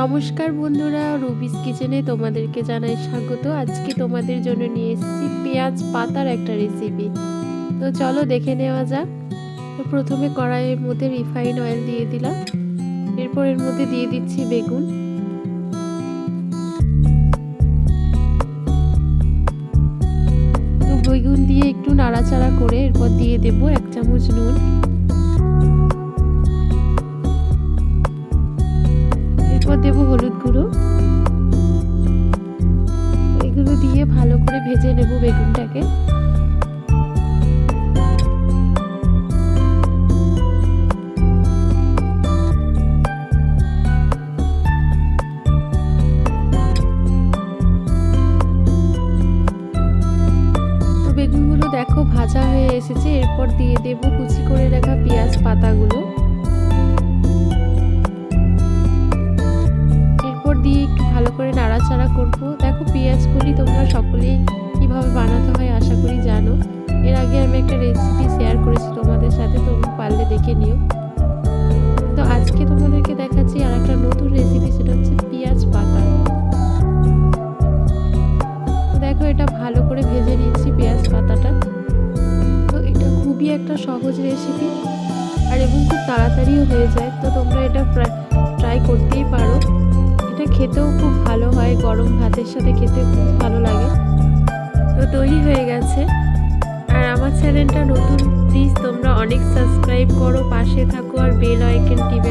নমস্কার বন্ধুরা, রুবিস কিচেনে তোমাদেরকে জানাই স্বাগত। আজকে তোমাদের জন্য নিয়ে এসেছি পেঁয়াজ পাতার একটা রেসিপি তো চলো দেখে নেওয়া যাক। তো প্রথমে কড়াইয়ের মধ্যে রিফাইন অয়েল দিয়ে দিলাম। এরপর এর মধ্যে দিয়ে দিচ্ছি বেগুন। তো বেগুন দিয়ে একটু নাড়াচাড়া করে এরপর দিয়ে দেব এক চামচ নুন। দেবো হলুদ গুঁড়ো। এগুলো দিয়ে ভালো করে ভেজে নেব বেগুনটাকে। দেখো ভাজা হয়ে এসেছে, এরপর দিয়ে দেব কুচি করে ভালো করে নাড়াচাড়া করব। দেখো পেঁয়াজগুলি তোমরা সকলেই কীভাবে বানাতে হয় আশা করি জানো। এর আগে আমি একটা রেসিপি শেয়ার করেছি তোমাদের সাথে, তোমরা পারলে দেখে নিও। তো আজকে তোমাদেরকে দেখাচ্ছি আর একটা নতুন রেসিপি সেটা হচ্ছে পেঁয়াজ পাতা। দেখো এটা ভালো করে ভেজে নিচ্ছি পেঁয়াজ পাতাটা। তো এটা খুবই একটা সহজ রেসিপি আর এবং খুব তাড়াতাড়িও হয়ে যায়। তো তোমরা এটা ট্রাই করতেই পারো এটা খেতেও খুব ভালো হয়, গরম ভাতের সাথে খেতে খুব ভালো লাগে। তো তৈরি হয়ে গেছে। আর আমার চ্যানেলটা নতুন প্লিজ তোমরা অনেক সাবস্ক্রাইব করো, পাশে থাকো আর বেল আইকন টিপে